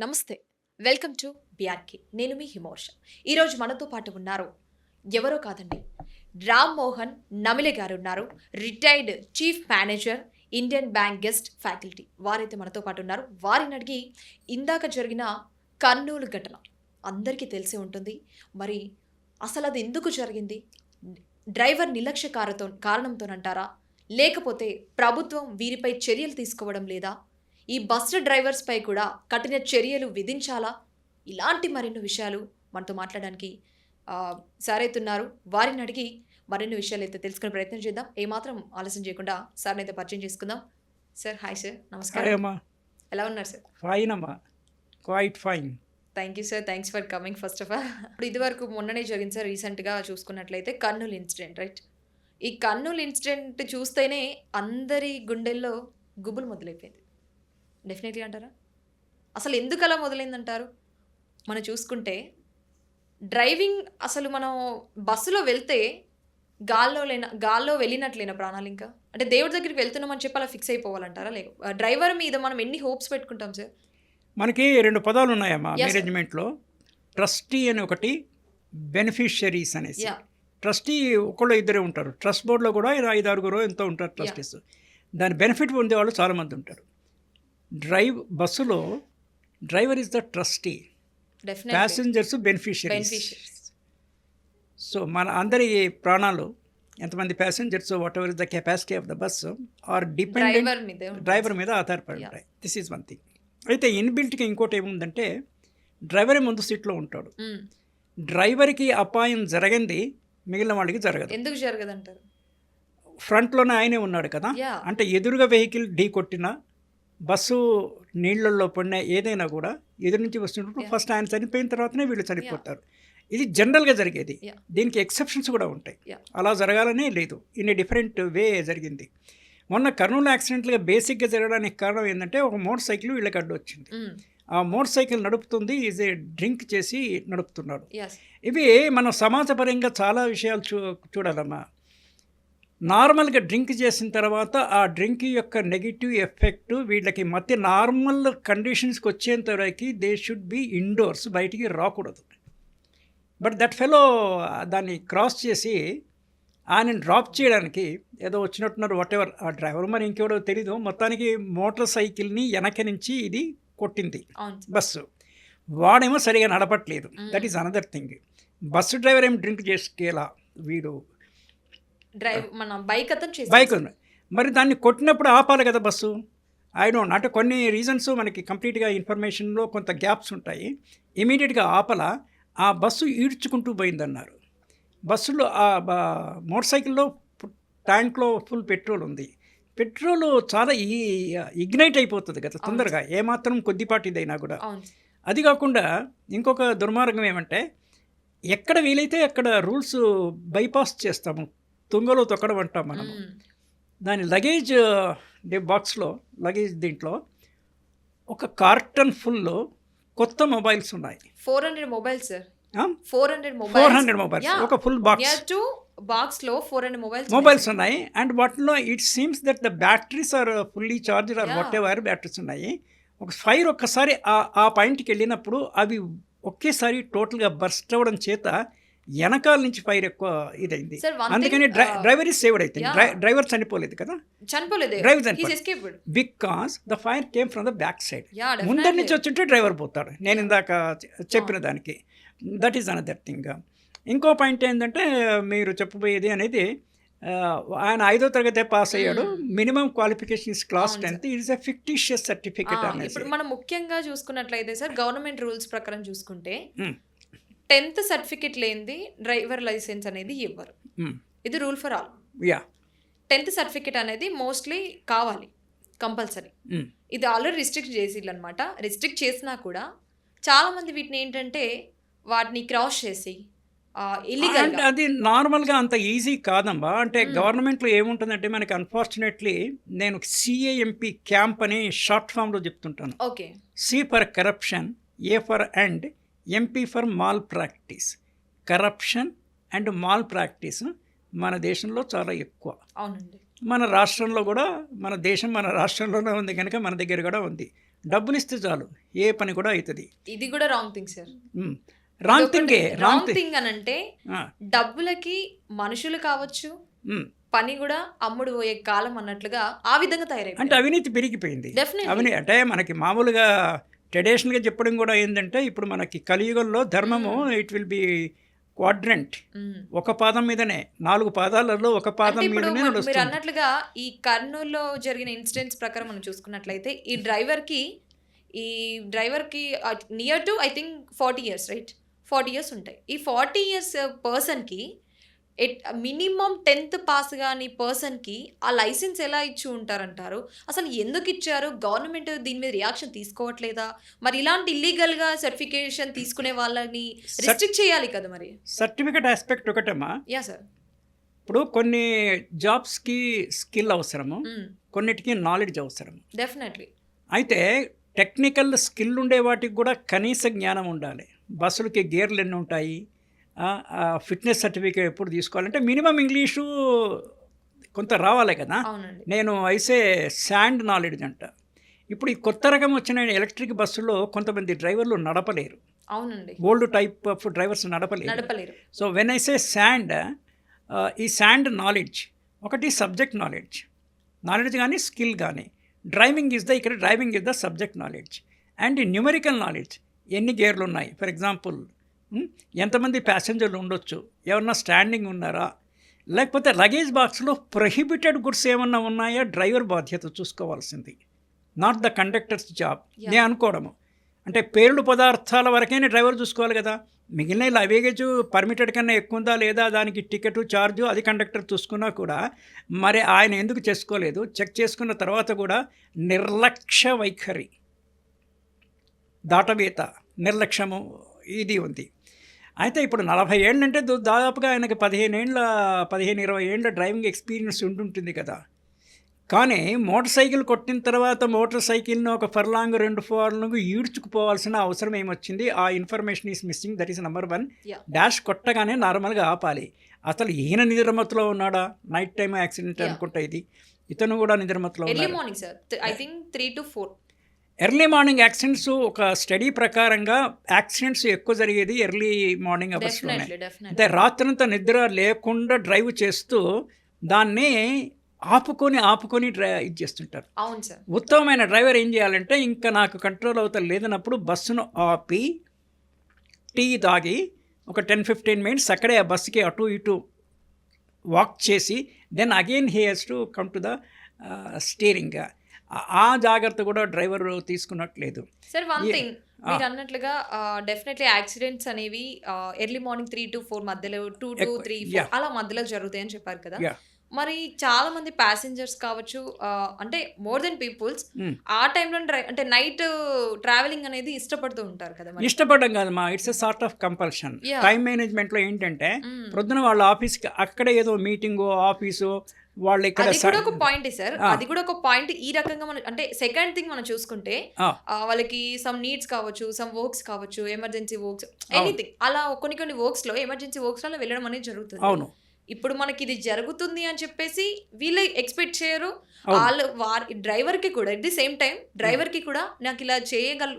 నమస్తే. Welcome to BRK. నేను మీ హిమోర్ష. ఈరోజు మనతో పాటు ఉన్నారు ఎవరో కాదండి రామ్ మోహన్ నమిలే గారు ఉన్నారు retired chief manager Indian bank guest faculty. వారైతే మనతో పాటు ఉన్నారు. వారిని అడిగి ఇందాక జరిగిన కర్నూలు ఘటన అందరికీ తెలిసే ఉంటుంది. మరి అసలు అది ఎందుకు జరిగింది? డ్రైవర్ నిర్లక్ష్య కారతో కారణంతోనంటారా? లేకపోతే ప్రభుత్వం వీరిపై చర్యలు తీసుకోవడం లేదా? ఈ బస్సు డ్రైవర్స్పై కూడా కఠిన చర్యలు విధించాలా? ఇలాంటి మరిన్ని విషయాలు మనతో మాట్లాడడానికి ఆ, సార్ అయితే ఉన్నారు వారిని అడిగి మరిన్ని విషయాలు అయితే తెలుసుకునే ప్రయత్నం చేద్దాం. ఏమాత్రం ఆలస్యం చేయకుండా సార్ని అయితే పరిచయం చేసుకుందాం. Sir hi sir. నమస్కారం. ఎలా ఉన్నారు సార్? ఫైన్ అమ్మా. Quite fine thank you sir thanks for coming first of all ఇప్పుడు ఇదివరకు మొన్ననే జరిగింది సార్ రీసెంట్గా చూసుకున్నట్లయితే కర్నూలు ఇన్సిడెంట్ రైట్ ఈ కర్నూలు ఇన్సిడెంట్ చూస్తేనే అందరి గుండెల్లో గుబులు మొదలైపోయింది డెఫినెట్లీ అంటారా? అసలు ఎందుకు అలా మొదలైందంటారు? మనం చూసుకుంటే డ్రైవింగ్ అసలు మనం బస్సులో వెళ్తే గాల్లో లేన గాల్లో వెళ్ళినట్లేనా ప్రాణాలు ఇంకా? అంటే దేవుడి దగ్గరికి వెళ్తున్నామని చెప్పి అలా ఫిక్స్ అయిపోవాలంటారా? లేక డ్రైవర్ మీద మనం ఎన్ని హోప్స్ పెట్టుకుంటాం సార్? మనకి రెండు పదాలు ఉన్నాయమ్మా. మేనేజ్మెంట్లో. ట్రస్టీ అని ఒకటి బెనిఫిషియరీస్ అనేసి. ట్రస్టీ ఒకళ్ళు ఇద్దరే ఉంటారు. ట్రస్ట్ బోర్డులో కూడా ఐదు ఆరుగురు ఎంతో ఉంటారు ట్రస్టీస్. దాని బెనిఫిట్ పొందేవాళ్ళు చాలామంది ఉంటారు. డ్రైవ్ బస్సులో driver is the trustee. Passengers beneficiaries so మన అందరి ప్రాణాలు ఎంతమంది passengers whatever is the capacity of the bus are dependent driver మీదే ఆధారపడి. ఉంటాయి. దిస్ ఈజ్ వన్ థింగ్ అయితే ఇన్బిల్ట్కి ఇంకోటి ఏముందంటే డ్రైవరే ముందు సీట్లో ఉంటాడు. మ్మ్. డ్రైవర్కి అపాయం జరగంది మిగిలిన వాళ్ళకి జరగదు. ఎందుకు జరగదంటారు? ఫ్రంట్లోనే ఆయనే ఉన్నాడు కదా. అంటే ఎదురుగా వెహికల్ ఢీ కొట్టినా బస్సు నీళ్ళల్లో పడినా ఏదైనా కూడా ఎదురు నుంచి వస్తున్నప్పుడు. ఫస్ట్ ఆయన చనిపోయిన తర్వాతనే వీళ్ళు చనిపోతారు ఇది జనరల్గా జరిగేది. దీనికి ఎక్సెప్షన్స్ కూడా ఉంటాయి. అలా జరగాలనే లేదు ఇన్ ఏ డిఫరెంట్ వే జరిగింది మొన్న కర్నూలు యాక్సిడెంట్గా బేసిక్గా జరగడానికి కారణం ఏంటంటే ఒక మోటార్ సైకిల్ వీళ్ళకి అడ్డు వచ్చింది మ్మ్. ఆ మోటార్ సైకిల్ నడుపుతుంది ఈజ్ ఏ డ్రింక్ చేసి నడుపుతున్నాడు. ఇవి మనం సమాజపరంగా చాలా విషయాలు చూ చూడాలమ్మా నార్మల్గా డ్రింక్ చేసిన తర్వాత ఆ డ్రింక్ యొక్క నెగిటివ్ ఎఫెక్ట్ వీళ్ళకి మధ్య నార్మల్ కండిషన్స్కి వచ్చేంత వరకు దే షుడ్ బి ఇండోర్స్ బయటికి రాకూడదు. బట్ దట్ ఫెలో దాన్ని క్రాస్ చేసి ఆయన డ్రాప్ చేయడానికి ఏదో వచ్చినట్టున్నారు వాట్ ఎవర్ ఆ డ్రైవర్. మరి ఇంకెవడో తెలీదు. మొత్తానికి మోటార్ సైకిల్ని వెనక నుంచి ఇది కొట్టింది. బస్సు. వాడేమో సరిగా నడపట్లేదు. That is another thing. Bus driver ఏం డ్రింక్ చేసుకేలా వీడు డ్రైవ్ మన బైక్ అతను చేసి బైక్ మరి దాన్ని కొట్టినప్పుడు ఆపాలి కదా బస్సు? ఐ డోంట్ అంటే కొన్ని రీజన్స్ మనకి కంప్లీట్గా ఇన్ఫర్మేషన్లో కొంత గ్యాప్స్ ఉంటాయి. ఇమీడియట్గా ఆపల ఆ బస్సు ఈడ్చుకుంటూ పోయిందన్నారు. బస్సులో ఆ మోటార్ సైకిల్లో ట్యాంక్లో ఫుల్ పెట్రోల్ ఉంది. పెట్రోల్ చాలా ఈ ఇగ్నైట్ అయిపోతుంది కదా తొందరగా. ఏమాత్రం కొద్దిపాటి ఇదైనా కూడా. అది కాకుండా ఇంకొక దుర్మార్గం ఏమంటే ఎక్కడ వీలైతే అక్కడ రూల్స్ బైపాస్ చేస్తాము. తుంగలో తొక్కడం అంటాం మనం. దాని లగేజ్ బాక్స్లో లగేజ్ దీంట్లో ఒక కార్టన్ ఫుల్ కొత్త మొబైల్స్ ఉన్నాయి. Four hundred mobiles sir? Four hundred four hundred mobiles. ఒక ఫుల్ బాక్స్. టు బాక్స్లో ఫోర్ హండ్రెడ్ మొబైల్స్ మొబైల్స్ ఉన్నాయి. అండ్ వాటిలో it seems that the batteries are fully charged are. Whatever batteries ఉన్నాయి. ఒక fire ఒక్కసారి ఆ ఆ పాయింట్కి వెళ్ళినప్పుడు అవి ఒకేసారి టోటల్గా బర్స్ట్ అవ్వడం చేత వెనకాల నుంచి ఫైర్ ఎక్కువ ఇదైంది. అందుకని uh, డ్రైవర్ ఇస్ సేవ్డ్ అయితే. డ్రైవర్ చనిపోలేదు కదా? చనిపోలేదు. Escaped because the fire came from the back side ముందరి నుంచి వచ్చింటే డ్రైవర్ పోతాడు. నేను ఇందాక చెప్పిన దానికి. దట్ ఈస్ అనదర్ థింగ్ ఇంకో పాయింట్ ఏంటంటే మీరు చెప్పబోయేది అనేది ఆ, ఆయన ఐదో తరగతి పాస్ అయ్యాడు. Minimum qualification is class tenth. It is a fictitious certificate అనేసి. ఇప్పుడు మనం ముఖ్యంగా చూసుకున్నట్లయితే సార్ గవర్నమెంట్ రూల్స్ ప్రకారం చూసుకుంటే Hmm. టెన్త్ సర్టిఫికెట్ లేనిది డ్రైవర్ లైసెన్స్ అనేది ఇవ్వరు. Hmm. ఇది rule for all. Yeah tenth certificate అనేది మోస్ట్లీ కావాలి కంపల్సరీ. ఇది ఆల్రెడీ రిస్ట్రిక్ట్ చేసిళ్ళు అనమాట రిస్ట్రిక్ట్ చేసినా కూడా చాలా మంది వీటిని ఏంటంటే వాటిని క్రాస్ చేసి ఇల్లీగల్ అంటే అది నార్మల్గా అంత ఈజీ కాదమ్మా. అంటే గవర్నమెంట్లో ఏముంటుందంటే మనకి అన్ఫార్చునేట్లీ నేను సిఏఎంపి క్యాంప్ అని షార్ట్ ఫామ్లో చెప్తుంటాను. Okay. C for corruption A for and MP for malpractice corruption and malpractice మన దేశంలో చాలా ఎక్కువ. అవునండి. మన రాష్ట్రంలో కూడా మన దేశం మన రాష్ట్రంలోనే ఉంది కనుక మన దగ్గర కూడా ఉంది. డబ్బులు ఇస్తే చాలు. ఏ పని కూడా అవుతుంది ఇది కూడా రాంగ్ థింగ్ సార్ రాంగ్ థింగే రాంగ్ థింగ్ అని అంటే డబ్బులకి మనుషులు కావచ్చు పని కూడా అమ్ముడు పోయే కాలం అన్నట్లుగా ఆ విధంగా అంటే తయారైంది అవినీతి పెరిగిపోయింది. డెఫినెట్లీ అవినీ అంటే మనకి మామూలుగా ట్రెడిషనల్గా చెప్పడం కూడా ఏంటంటే ఇప్పుడు మనకి కలియుగంలో ధర్మము ఇట్ విల్ బి క్వాడ్రంట్ ఒక పాదం మీదనే నాలుగు పాదాలలో ఒక పాదం మీదనే మీరు అన్నట్లుగా ఈ కర్నూలులో జరిగిన ఇన్సిడెంట్స్ ప్రకారం మనం చూసుకున్నట్లయితే ఈ డ్రైవర్కి ఈ డ్రైవర్కి near to I think forty years right forty years ఉంటాయి. ఈ ఫార్టీ ఇయర్స్ పర్సన్కి ఎట్ మినిమం టెన్త్ పాస్ కాని పర్సన్కి ఆ లైసెన్స్ ఎలా ఇచ్చి ఉంటారంటారు? అసలు ఎందుకు ఇచ్చారు? గవర్నమెంట్ దీని మీద రియాక్షన్ తీసుకోవట్లేదా? మరి ఇలాంటి ఇల్లీగల్గా సర్టిఫికేషన్ తీసుకునే వాళ్ళని రిస్ట్రిక్ట్ చేయాలి కదా మరి? సర్టిఫికెట్ ఆస్పెక్ట్ ఒకటమ్మా యా సార్ ఇప్పుడు కొన్ని జాబ్స్కి స్కిల్ అవసరము కొన్నిటికి నాలెడ్జ్ అవసరం డెఫినెట్లీ అయితే టెక్నికల్ స్కిల్ ఉండే వాటికి కూడా కనీస జ్ఞానం ఉండాలి. బస్సులకి గేర్లు ఎన్ని ఉంటాయి? ఫిట్నెస్ సర్టిఫికేట్ ఎప్పుడు తీసుకోవాలంటే మినిమం ఇంగ్లీషు కొంత రావాలి కదా. నేను అయితే శాండ్ నాలెడ్జ్ అంట. ఇప్పుడు ఈ కొత్త రకం వచ్చిన ఎలక్ట్రిక్ బస్సులో కొంతమంది డ్రైవర్లు నడపలేరు. అవునండి. ఓల్డ్ టైప్ ఆఫ్ డ్రైవర్స్ నడపలేరు. నడపలేరు. So when I say sand ఈ శాండ్ నాలెడ్జ్ ఒకటి సబ్జెక్ట్ నాలెడ్జ్. నాలెడ్జ్ కానీ స్కిల్ కానీ డ్రైవింగ్ ఇస్ ద ఇక్కడ driving is the subject knowledge. And numerical knowledge ఎన్ని గేర్లు ఉన్నాయి? ఫర్ ఎగ్జాంపుల్ ఎంతమంది ప్యాసింజర్లు ఉండొచ్చు? ఎవరన్నా స్టాండింగ్ ఉన్నారా? లేకపోతే లగేజ్ బాక్స్లో ప్రొహిబిటెడ్ గుడ్స్ ఏమన్నా ఉన్నాయా? డ్రైవర్ బాధ్యత చూసుకోవాల్సింది. Not the conductor's job. నేను అనుకోవడము. అంటే పేరుడు పదార్థాల వరకైనా డ్రైవర్ చూసుకోవాలి కదా. మిగిలిన లగేజ్ పర్మిటెడ్ కన్నా ఎక్కువ ఉందా లేదా? దానికి టికెట్ ఛార్జు అది కండక్టర్ చూసుకున్నా కూడా మరి ఆయన ఎందుకు చేసుకోలేదు? చెక్ చేసుకున్న తర్వాత కూడా నిర్లక్ష్య వైఖరి. దాటవేత. నిర్లక్ష్యము ఇది ఉంది. అయితే ఇప్పుడు నలభై ఏళ్ళు అంటే దు- దాదాపుగా ఆయనకి పదిహేను ఏళ్ళ పదిహేను ఇరవై ఏళ్ళ డ్రైవింగ్ ఎక్స్పీరియన్స్ ఉంటుంటుంది కదా. కానీ మోటార్ సైకిల్ కొట్టిన తర్వాత మోటార్ సైకిల్ని ఒక ఫర్లాంగ్ రెండు ఫర్లాంగ్ ఈడ్చుకుపోవాల్సిన అవసరం ఏమొచ్చింది? ఆ information is missing. That is number one. Dash కొట్టగానే నార్మల్గా ఆపాలి. అసలు ఈయన నిద్రమత్తులో ఉన్నాడా? Night time accident. అనుకుంటా ఇది. ఇతను కూడా నిద్రమత్తులో ఉన్నాడు. Morning sir I think three to four early morning accidents ఒక స్టడీ ప్రకారంగా యాక్సిడెంట్స్ ఎక్కువ జరిగేది ఎర్లీ మార్నింగ్ అవర్స్లోనే అంటే రాత్రంతా నిద్ర లేకుండా డ్రైవ్ చేస్తూ దాన్ని ఆపుకొని ఆపుకొని డ్రై ఇది చేస్తుంటారు. అవును సార్. ఉత్తమమైన డ్రైవర్ ఏం చేయాలంటే ఇంకా నాకు కంట్రోల్ అవుతా లేదన్నప్పుడు బస్సును ఆపి టీ తాగి ఒక టెన్ ఫిఫ్టీన్ మినిట్స్ అక్కడే ఆ బస్సుకి అటు ఇటు వాక్ చేసి then again he has to come to the steering ఆ జాగ్రత్త కూడా డ్రైవర్ తీసుకున్నట్లేదు సార్ వన్. థింగ్. మీరు అన్నట్లుగా డెఫినెట్లీ యాక్సిడెంట్స్ అనేవి early morning three to four మధ్యలో టూ టు త్రీ. అలా మధ్యలో జరుగుతాయి అని చెప్పారు కదా. మరి చాలా మంది ప్యాసింజర్స్ కావచ్చు అంటే మోర్ దెన్ పీపుల్స్ Hmm. ఆ టైంలో అంటే నైట్ ట్రావెలింగ్ అనేది ఇష్టపడుతూ ఉంటారు కదా ఇష్టపడడం కాదమ్మా it's a sort of compulsion. Time మేనేజ్మెంట్లో ఏంటంటే Mm. ప్రొద్దున వాళ్ళ ఆఫీస్కి అక్కడే ఏదో మీటింగు ఆఫీసు వాళ్ళు ఇక్కడ అది కూడా ఒక పాయింట్ సార్. అది కూడా ఒక పాయింట్ ఈ రకంగా మనం అంటే సెకండ్ థింగ్ మనం చూసుకుంటే వాళ్ళకి సమ్ నీడ్స్ కావచ్చు సమ్ వర్క్స్ కావచ్చు ఎమర్జెన్సీ వర్క్స్. ఎనీథింగ్ అలా కొన్ని కొన్ని వర్క్స్లో ఎమర్జెన్సీ వర్క్స్లో వెళ్ళడం అనేది జరుగుతుంది. అవును. ఇప్పుడు మనకి ఇది జరుగుతుంది అని చెప్పేసి వీళ్ళు ఎక్స్పెక్ట్ చేయరు. వాళ్ళు వారి డ్రైవర్కి కూడా ఎట్ ది సేమ్ టైం డ్రైవర్కి కూడా నాకు ఇలా చేయగల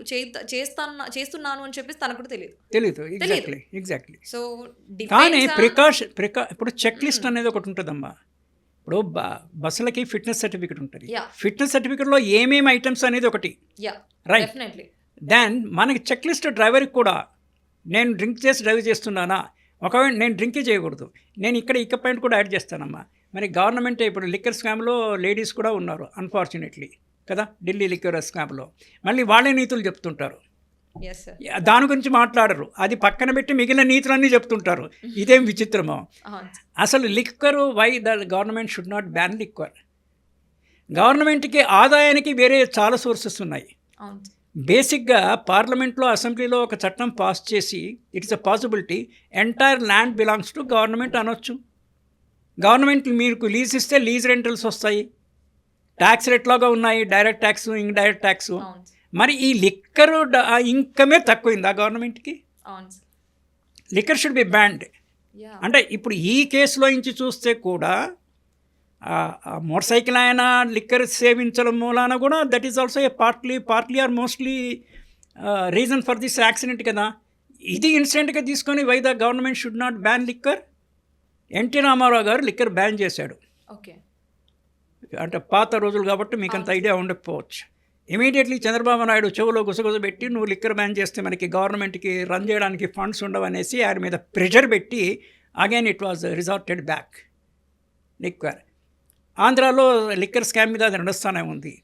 చేస్తాను చేస్తున్నాను అని చెప్పేసి తనకు కూడా తెలియదు. తెలీదు. ఎగ్జాక్ట్లీ ఎగ్జాక్ట్లీ సో కానీ ప్రికాషన్ ప్రికా ఇప్పుడు చెక్ లిస్ట్ అనేది ఒకటి ఉంటుందమ్మా. ఇప్పుడు బస్సులకి ఫిట్నెస్ సర్టిఫికేట్ ఉంటుంది. ఫిట్నెస్ సర్టిఫికేట్లో ఏమేమి ఐటమ్స్ అనేది ఒకటి. రైట్ దెన్ మనకి చెక్ లిస్ట్ డ్రైవర్కి కూడా నేను డ్రింక్ చేసి డ్రైవ్ చేస్తున్నానా? ఒకవేళ నేను డ్రింకే చేయకూడదు. నేను ఇక్కడ ఇక పాయింట్ కూడా యాడ్ చేస్తానమ్మా. మరి గవర్నమెంట్ ఇప్పుడు లిక్కర్ స్కామ్లో లేడీస్ కూడా ఉన్నారు అన్ఫార్చునేట్లీ కదా? ఢిల్లీ లిక్కర్ స్కామ్లో. మళ్ళీ వాళ్ళే నీతులు చెప్తుంటారు. దాని గురించి మాట్లాడరు. అది పక్కన పెట్టి మిగిలిన నీతులన్నీ చెప్తుంటారు. ఇదేం విచిత్రమో. అసలు liquor why the government should not ban liquor? గవర్నమెంట్కి ఆదాయానికి వేరే చాలా సోర్సెస్ ఉన్నాయి. బేసిక్గా పార్లమెంట్లో అసెంబ్లీలో ఒక చట్టం పాస్ చేసి it's a possibility entire land belongs to government అనొచ్చు. గవర్నమెంట్ మీకు లీజ్ ఇస్తే లీజ్ రెంటల్స్ వస్తాయి. ట్యాక్స్ రేట్లాగా ఉన్నాయి డైరెక్ట్ ట్యాక్స్ ఇండైరెక్ట్ ట్యాక్స్ మరి ఈ లిక్కర్ ఇన్కమే తక్కువైంది ఆ గవర్నమెంట్కి? లిక్కర్ షుడ్ బి బ్యాండ్ అంటే ఇప్పుడు ఈ కేసులో నుంచి చూస్తే కూడా మోటార్ సైకిల్ ఆయన లిక్కర్ సేవించడం మూలాన కూడా that is also a partly partly or mostly reason for this accident కదా. ఇది ఇన్సిడెంట్గా తీసుకొని why the government should not ban liquor? NT Rama Rao garu liquor ban చేశాడు. ఓకే. అంటే పాత రోజులు కాబట్టి మీకు అంత ఐడియా ఉండకపోవచ్చు. ఇమీడియట్లీ చంద్రబాబు నాయుడు చెవులో గుసగుస పెట్టి నువ్వు లిక్కర్ బ్యాన్ చేస్తే మనకి గవర్నమెంట్కి రన్ చేయడానికి ఫండ్స్ ఉండవనేసి ఆయన మీద ప్రెషర్ పెట్టి again it was resorted back liquor ఆంధ్రాలో లిక్కర్ స్కామ్ మీద అది నడుస్తూనే ఉంది.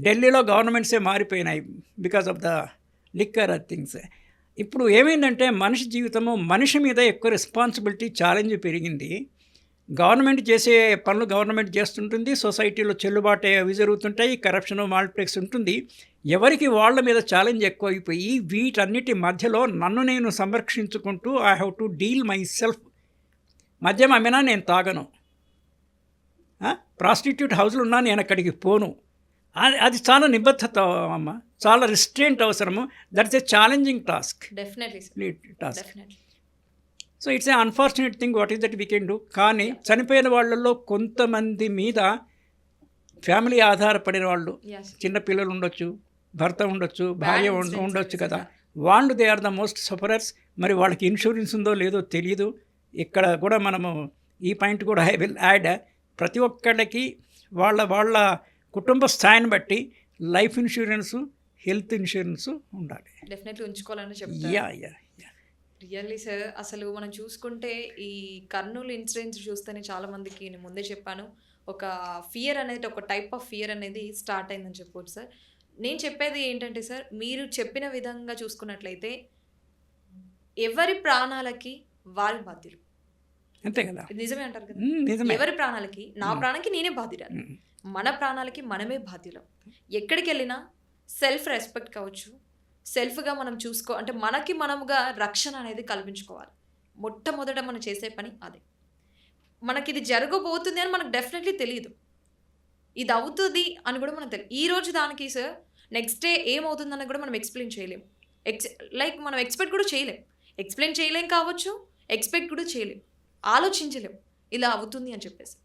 ఢిల్లీలో గవర్నమెంట్సే మారిపోయినాయి because of the liquor things ఇప్పుడు ఏమైందంటే మనిషి జీవితము మనిషి మీద ఎక్కువ రెస్పాన్సిబిలిటీ ఛాలెంజ్ పెరిగింది. గవర్నమెంట్ చేసే పనులు గవర్నమెంట్ చేస్తుంటుంది సొసైటీలో చెల్లుబాటు అవి జరుగుతుంటాయి కరప్షన్ మాల్ప్లెక్స్ ఉంటుంది. ఎవరికి వాళ్ళ మీద ఛాలెంజ్ ఎక్కువైపోయి వీటన్నిటి మధ్యలో నన్ను నేను సంరక్షించుకుంటూ I have to deal myself మద్యం అమ్మినా నేను తాగను. ప్రాస్టిట్యూట్ హౌస్లో ఉన్నా నేను అక్కడికి పోను. అది చాలా నిబద్ధత అమ్మ. చాలా రిస్ట్రెంట్ అవసరము. That's a challenging task definitely task so it's a unfortunate thing what is that we can do కానీ చనిపోయిన వాళ్ళల్లో కొంతమంది మీద ఫ్యామిలీ ఆధారపడిన వాళ్ళు ఎస్ చిన్న పిల్లలు ఉండొచ్చు భర్త ఉండొచ్చు భార్య ఉండొచ్చు కదా. వాళ్ళు they are the most sufferers మరి వాళ్ళకి ఇన్సూరెన్స్ ఉందో లేదో తెలియదు ఇక్కడ కూడా మనము ఈ పాయింట్ కూడా ఐ విల్ యాడ్ ప్రతి ఒక్కళ్ళకి వాళ్ళ వాళ్ళ కుటుంబ స్థాయిని బట్టి లైఫ్ ఇన్సూరెన్సు హెల్త్ ఇన్సూరెన్స్ ఉండాలి డెఫినెట్లీ ఉంచుకోవాలని చెప్తారు yeah yeah yeah really sir అసలు మనం చూసుకుంటే ఈ కర్నూలు ఇన్సిడెంట్స్ చూస్తేనే చాలా మందికి నేను ముందే చెప్పాను. ఒక ఫియర్ అనేది ఒక టైప్ ఆఫ్ ఫియర్ అనేది స్టార్ట్ అయిందని చెప్పొచ్చు సార్ నేను చెప్పేది ఏంటంటే సార్ మీరు చెప్పిన విధంగా చూసుకున్నట్లయితే ఎవరి ప్రాణాలకి వారి బాధ్యులు. అంతే కదా? నిజమే అంటారు కదా? ఎవరి ప్రాణాలకి? నా ప్రాణానికి నేనే బాధ్యురాలు. మ్, మన ప్రాణాలకి మనమే బాధ్యులం. ఎక్కడికి వెళ్ళినా సెల్ఫ్ రెస్పెక్ట్ కావచ్చు సెల్ఫ్గా మనం చూసుకో అంటే మనకి మనముగా రక్షణ అనేది కల్పించుకోవాలి. మొట్టమొదట మనం చేసే పని అదే. మనకి ఇది జరగబోతుంది అని మనకు డెఫినెట్లీ తెలియదు ఇది అవుతుంది అని కూడా మనకు తెలియదు ఈ రోజు దానికి సార్ నెక్స్ట్ డే ఏమవుతుందని కూడా మనం ఎక్స్ప్లెయిన్ చేయలేం. ఎక్స్ లైక్ మనం ఎక్స్పెక్ట్ కూడా చేయలేం. ఎక్స్ప్లెయిన్ చేయలేం కావచ్చు ఎక్స్పెక్ట్ కూడా చేయలేం. ఆలోచించలేం. ఇలా అవుతుంది అని చెప్పేసి.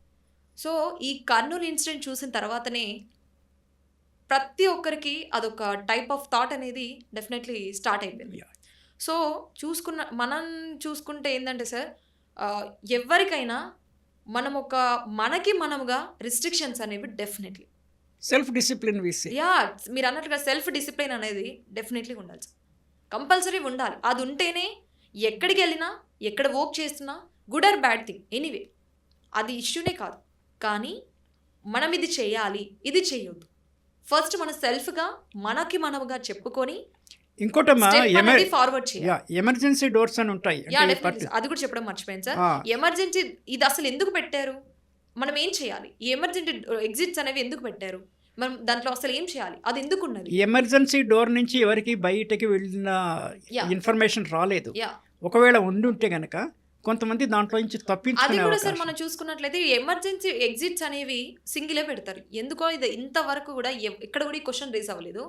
సో ఈ కర్నూలు ఇన్సిడెంట్ చూసిన తర్వాతనే ప్రతి ఒక్కరికి అదొక టైప్ ఆఫ్ థాట్ అనేది డెఫినెట్లీ స్టార్ట్ అయిపోయింది. సో చూసుకున్న మనం చూసుకుంటే ఏంటంటే సార్ ఎవరికైనా మనం ఒక మనకి మనముగా రిస్ట్రిక్షన్స్ అనేవి డెఫినెట్లీ సెల్ఫ్ డిసిప్లిన్ యా మీరు అన్నట్లుగా సెల్ఫ్ డిసిప్లిన్ అనేది డెఫినెట్లీ ఉండాలి కంపల్సరీ ఉండాలి. అది ఉంటేనే ఎక్కడికి వెళ్ళినా ఎక్కడ వర్క్ చేస్తున్నా good or bad thing anyway అది ఇష్యూనే కాదు. కానీ మనం ఇది చేయాలి ఇది చేయొద్దు. ఫస్ట్ మన సెల్ఫ్గా మనకి మనముగా చెప్పుకొని ఇంకోటమ్మా ఎమర్జెన్సీ డోర్స్ అని ఉంటాయి. అది కూడా చెప్పడం మర్చిపోయాను సార్. ఎమర్జెన్సీ ఇది అసలు ఎందుకు పెట్టారు? మనం ఏం చేయాలి? ఈ ఎమర్జెన్సీ ఎగ్జిట్స్ అనేవి ఎందుకు పెట్టారు? మనం దాంట్లో అసలు ఏం చేయాలి? అది ఎందుకు ఉన్నది? ఎమర్జెన్సీ డోర్ నుంచి ఎవరికి బయటకి వెళ్ళిన. ఇన్ఫర్మేషన్ రాలేదు. ఒకవేళ ఉండి ఉంటే గనక కొంతమంది దాంట్లో నుంచి అది తప్పించుకునే కూడా సార్ మనం చూసుకున్నట్లయితే ఎమర్జెన్సీ ఎగ్జిట్స్ అనేవి సింగిలే పెడతారు. ఎందుకో ఇది ఇంతవరకు కూడా ఎక్కడ కూడా ఈ క్వశ్చన్ రేస్ అవ్వలేదు.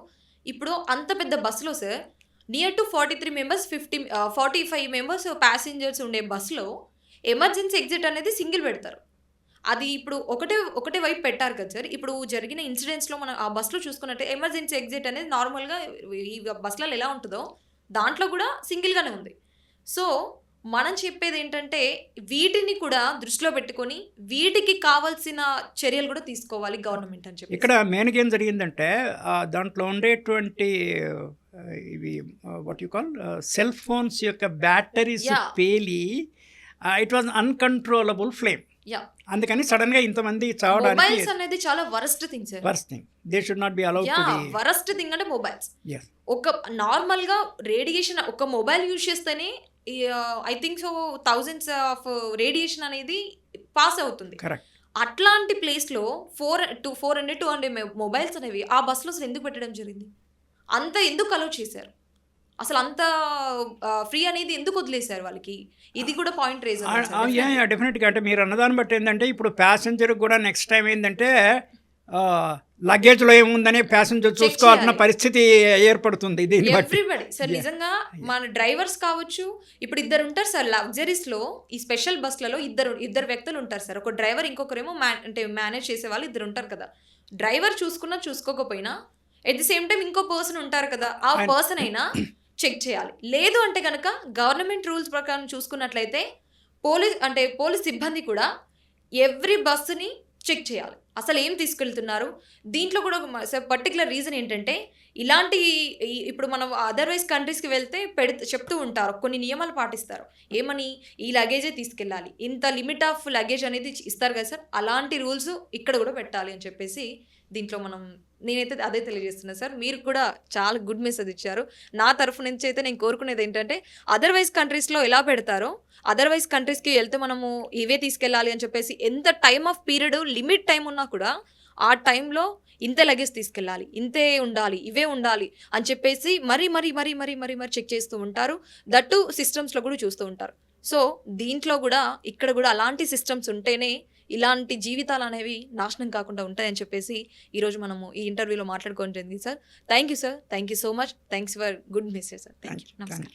ఇప్పుడు అంత పెద్ద బస్సులో sir near to forty three members fifty forty five members passengers ఉండే బస్సులో ఎమర్జెన్సీ ఎగ్జిట్ అనేది సింగిల్ పెడతారు. అది ఇప్పుడు ఒకటే ఒకటే వైపు పెట్టారు కదా సార్. ఇప్పుడు జరిగిన ఇన్సిడెంట్స్లో మనం ఆ బస్సులో చూసుకున్నట్టే ఎమర్జెన్సీ ఎగ్జిట్ అనేది నార్మల్గా ఈ బస్సులలో ఎలా ఉంటుందో దాంట్లో కూడా సింగిల్గానే ఉంది. సో మనం చెప్పేది ఏంటంటే వీటిని కూడా దృష్టిలో పెట్టుకొని వీటికి కావాల్సిన చర్యలు కూడా తీసుకోవాలి గవర్నమెంట్ అని చెప్పి ఇక్కడ మెయిన్గా ఏం జరిగిందంటే దాంట్లో ఉండేటువంటి ఇవి what you call cell phones యొక్క batteries. పేలి it was uncontrollable flame yeah అందుకని సడన్గా ఇంతమంది చావడానికి మొబైల్స్ అనేది చాలా worst thing sir worst thing they should not be allowed yeah to be worst thing అంటే మొబైల్స్ ఒక నార్మల్గా రేడియేషన్ ఒక మొబైల్ యూజ్ చేస్తేనే I think so thousands of radiation అనేది పాస్ అవుతుంది. అట్లాంటి ప్లేస్లో four two four hundred two hundred mobiles అనేవి ఆ బస్సులో అసలు ఎందుకు పెట్టడం జరిగింది? అంత ఎందుకు అలౌ చేశారు? అసలు అంత ఫ్రీ అనేది ఎందుకు వదిలేశారు వాళ్ళకి? ఇది కూడా పాయింట్ రేజ్ డెఫినెట్గా అంటే మీరు అన్నదాన్ని బట్టి ఏంటంటే ఇప్పుడు ప్యాసింజర్ కూడా నెక్స్ట్ టైం ఏంటంటే లగేజ్లో ఏముందని ప్యాసింజర్ చూసుకోవాల్సిన. పరిస్థితి ఏర్పడుతుంది దీన్ని ఎవ్రీబడి సార్. నిజంగా మన డ్రైవర్స్ కావచ్చు ఇప్పుడు ఇద్దరు ఉంటారు సార్ లగ్జరీస్లో ఈ స్పెషల్ బస్లలో ఇద్దరు ఇద్దరు వ్యక్తులు ఉంటారు సార్ ఒక డ్రైవర్ ఇంకొకరేమో మ్యా అంటే మేనేజ్ చేసే వాళ్ళు ఇద్దరు ఉంటారు కదా. డ్రైవర్ చూసుకున్నా చూసుకోకపోయినా ఎట్ ది సేమ్ టైం ఇంకో పర్సన్ ఉంటారు కదా. ఆ పర్సన్ అయినా చెక్ చేయాలి. లేదు అంటే కనుక గవర్నమెంట్ రూల్స్ ప్రకారం చూసుకున్నట్లయితే పోలీస్ అంటే పోలీస్ సిబ్బంది కూడా ఎవ్రీ బస్సుని చెక్ చేయాలి. అసలు ఏం తీసుకెళ్తున్నారు? దీంట్లో కూడా ఒక పర్టికులర్ రీజన్ ఏంటంటే ఇలాంటి ఇప్పుడు మనం అదర్వైజ్ కంట్రీస్కి వెళ్తే పెడి చెప్తూ ఉంటారు కొన్ని నియమాలు పాటిస్తారు. ఏమని? ఈ లగేజే తీసుకెళ్ళాలి. ఇంత లిమిట్ ఆఫ్ లగేజ్ అనేది ఇస్తారు కదా సార్? అలాంటి రూల్స్ ఇక్కడ కూడా పెట్టాలి అని చెప్పేసి దీంట్లో మనం నేనైతే అదే తెలియజేస్తున్నా సార్. మీరు కూడా చాలా గుడ్ మెసేజ్ ఇచ్చారు. నా తరఫు నుంచి అయితే నేను కోరుకునేది ఏంటంటే అదర్వైజ్ కంట్రీస్లో ఎలా పెడతారో అదర్వైజ్ కంట్రీస్కి వెళ్తే మనము ఇవే తీసుకెళ్ళాలి అని చెప్పేసి ఎంత time of period limit time ఉన్నా కూడా ఆ టైంలో ఇంత లగేజ్ తీసుకెళ్ళాలి ఇంతే ఉండాలి ఇవే ఉండాలి అని చెప్పేసి మరీ మరీ మరీ మరీ మరీ మరీ చెక్ చేస్తూ ఉంటారు. దట్టు సిస్టమ్స్లో కూడా చూస్తూ ఉంటారు. సో దీంట్లో కూడా ఇక్కడ కూడా అలాంటి సిస్టమ్స్ ఉంటేనే ఇలాంటి జీవితాలు అనేవి నాశనం కాకుండా ఉంటాయని చెప్పేసి ఈరోజు మనము ఈ ఇంటర్వ్యూలో మాట్లాడుకోవడం జరిగింది sir. Thank you sir thank you so much thanks for good message sir thank you నమస్కారం